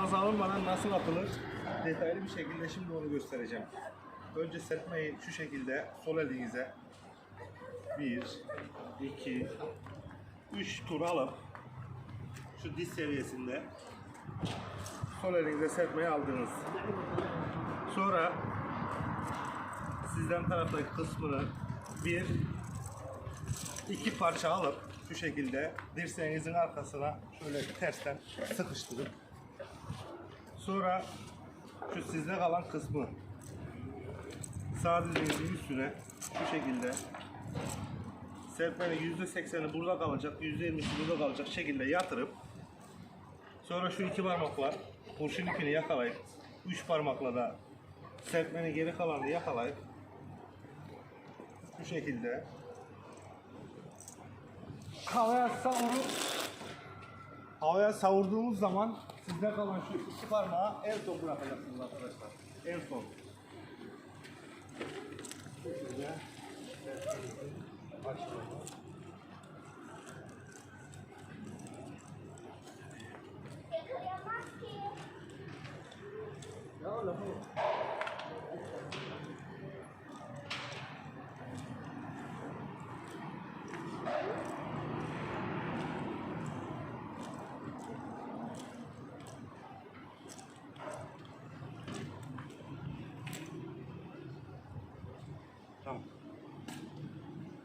ağza alınmadan nasıl atılır detaylı bir şekilde şimdi onu göstereceğim. Önce serpmeyi şu şekilde sol elinize 1, 2, 3 tur alıp şu diz seviyesinde sol elinize serpmeyi aldınız. Sonra sizden taraftaki kısmını bir iki parça alıp şu şekilde dirseğinizin arkasına şöyle tersten sıkıştırıp sonra şu sizde kalan kısmı. Sağ dizinizin üstüne şu şekilde. Serpmenin yüzde sekseni burada kalacak, yüzde yirmisi burada kalacak şekilde yatırıp sonra şu iki parmakla kurşun ipini yakalayıp üç parmakla da serpmenin geri kalanını yakalayıp şu şekilde. Havaya savurup havaya savurduğumuz zaman sizde kalan şu iki parmağı en son bırakacaksınız arkadaşlar. En son. Şöyle. Başlayalım. Ya lafı 형.